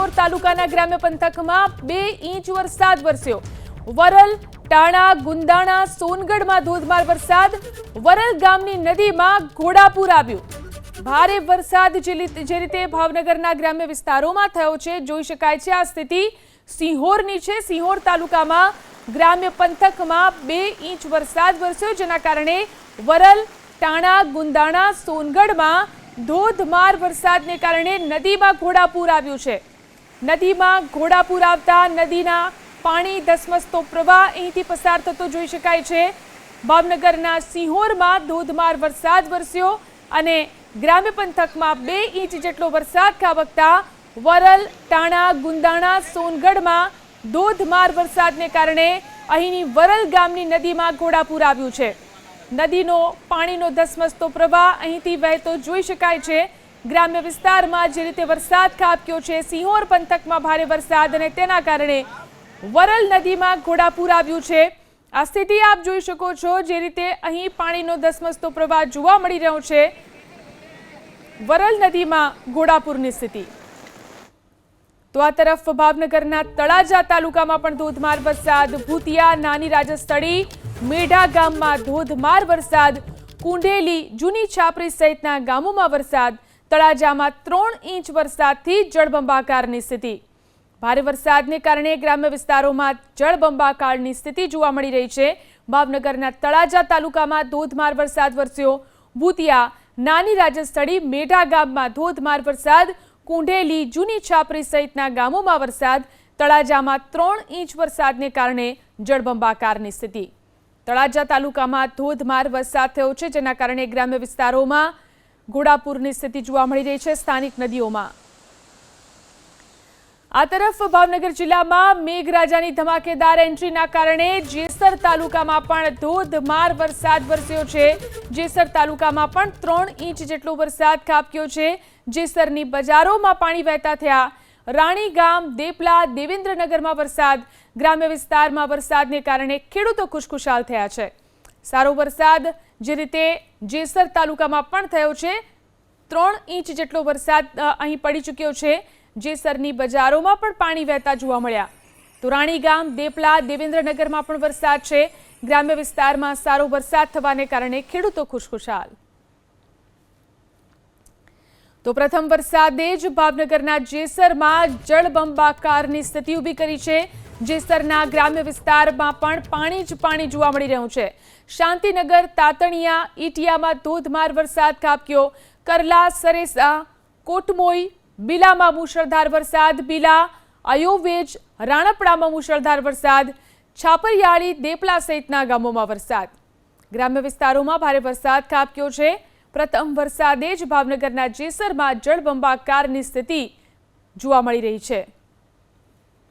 સિહોર તાલુકાના ગ્રામ્ય પંથકમાં બે ઇંચ વરસાદ વરસ્યો. વરલ, ટાણા, ગુંદાણા, સોનગઢમાં ધોધમાર વરસાદ. વરલ ગામની નદીમાં ઘોડાપુર આવ્યું. ભારે વરસાદ જે રીતે ભાવનગરના ગ્રામ્ય વિસ્તારોમાં થયો છે, જોઈ શકાય છે આ સ્થિતિ સિંહોરની છે. સિંહોર તાલુકામાં ગ્રામ્ય પંથકમાં બે ઇંચ વરસાદ વરસ્યો, જેના કારણે વરલ, ટાણા, ગુંદાણા, સોનગઢમાં ધોધમાર વરસાદને કારણે નદીમાં ઘોડાપૂર આવ્યું છે. નદીમાં ઘોડાપુર આવતા નદીના પાણી ધસમસતો પ્રવાહ અહીંથી પસાર થતો જોઈ શકાય છે. ભાવનગરના સિંહોરમાં ધોધમાર વરસાદ વરસ્યો અને ગ્રામ્ય પંથકમાં બે ઇંચ જેટલો વરસાદ ખાબકતા વરલ, ટાણા, ગુંદાણા, સોનગઢમાં ધોધમાર વરસાદને કારણે અહીંની વરલ ગામની નદીમાં ઘોડાપુર આવ્યું છે. નદીનો પાણીનો ધસમસતો પ્રવાહ અહીંથી વહેતો જોઈ શકાય છે ગ્રામ્ય વિસ્તારમાં જે રીતે વરસાદ ખાબક્યો છે, સિંહોર પંથકમાં ભારે વરસાદ અને તેના કારણે વરલ નદીમાં ઘોડાપૂર આવ્યું છે. આ સ્થિતિ આપ જોઈ શકો છો, જે રીતે અહીં પાણીનો ધસમસતો પ્રવાહ જોવા મળી રહ્યો છે. વરલ નદીમાં ઘોડાપૂરની સ્થિતિ. તો આ તરફ ભાવનગરના તળાજા તાલુકામાં પણ ધોધમાર વરસાદ, ભૂતિયા નાની રાજસ્થળી, મેઢા ગામમાં ધોધમાર વરસાદ, કુંડેલી, જૂની છાપરી સહિતના ગામોમાં વરસાદ તળાજામાં ત્રણ ઇંચ વરસાદથી જળબંબાકારની સ્થિતિ. ભારે વરસાદને કારણે ગ્રામ્ય વિસ્તારોમાં જળબંબાકારની સ્થિતિ જોવા મળી રહી છે. ભાવનગરના તળાજા તાલુકામાં ધોધમાર વરસાદ વરસ્યો. ભૂતિયા નાની રાજસ્થળી મેઢા ગામમાં ધોધમાર વરસાદ. કુંઢેલી જૂની છાપરી સહિતના ગામોમાં વરસાદ. તળાજામાં ત્રણ ઇંચ વરસાદને કારણે જળબંબાકારની સ્થિતિ. તળાજા તાલુકામાં ધોધમાર વરસાદ થયો છે, જેના કારણે ગ્રામ્ય વિસ્તારોમાં ઘોડાપૂરની સ્થિતિ જોવા મળી રહી છે સ્થાનિક નદીઓમાં. આ તરફ ભાવનગર જિલ્લામાં મેઘરાજાની ધમાકેદાર એન્ટ્રીના કારણે જેસર તાલુકામાં પણ ધોધમાર વરસાદ વરસ્યો છે. જેસર તાલુકામાં પણ ત્રણ ઇંચ જેટલો વરસાદ ખાબક્યો છે. જેસરની બજારોમાં પાણી વહેતા થયા. રાણી ગામ દેપલા, દેવેન્દ્રનગરમાં વરસાદ. ગ્રામ્ય વિસ્તારમાં વરસાદને કારણે ખેડૂતો ખુશખુશાલ થયા છે. સારો વરસાદ જે રીતે જેસર તાલુકામાં પણ થયો છે, ત્રણ ઇંચ જેટલો વરસાદ અહીં પડી ચૂક્યો છે. જેસરની બજારોમાં પણ પાણી વહેતા જોવા મળ્યા. તો રાણી ગામ, દેપલા, દેવેન્દ્રનગરમાં પણ વરસાદ છે. ગ્રામ્ય વિસ્તારમાં સારો વરસાદ થવાને કારણે ખેડૂતો ખુશખુશાલ. તો પ્રથમ વરસાદે જ ભાવનગરના જેસરમાં જળબંબાકારની સ્થિતિ ઊભી કરી છે. જેસરના ગ્રામ્ય વિસ્તારમાં પણ પાણી જ પાણી જોવા મળી રહ્યું છે. શાંતિનગર, તાતણિયા, ઈટિયામાં ધોધમાર વરસાદ ખાબક્યો. કરલા, સરેસા, કોટમોઈ, બીલામાં મુશળધાર વરસાદ. બીલા અયોવેજ રાણપડામાં મુશળધાર વરસાદ. છાપરિયાળી, દેપલા સહિતના ગામોમાં વરસાદ. ગ્રામ્ય વિસ્તારોમાં ભારે વરસાદ ખાબક્યો છે. પ્રથમ વરસાદે જ ભાવનગરના જેસરમાં જળબંબાકારની સ્થિતિ જોવા મળી રહી છે.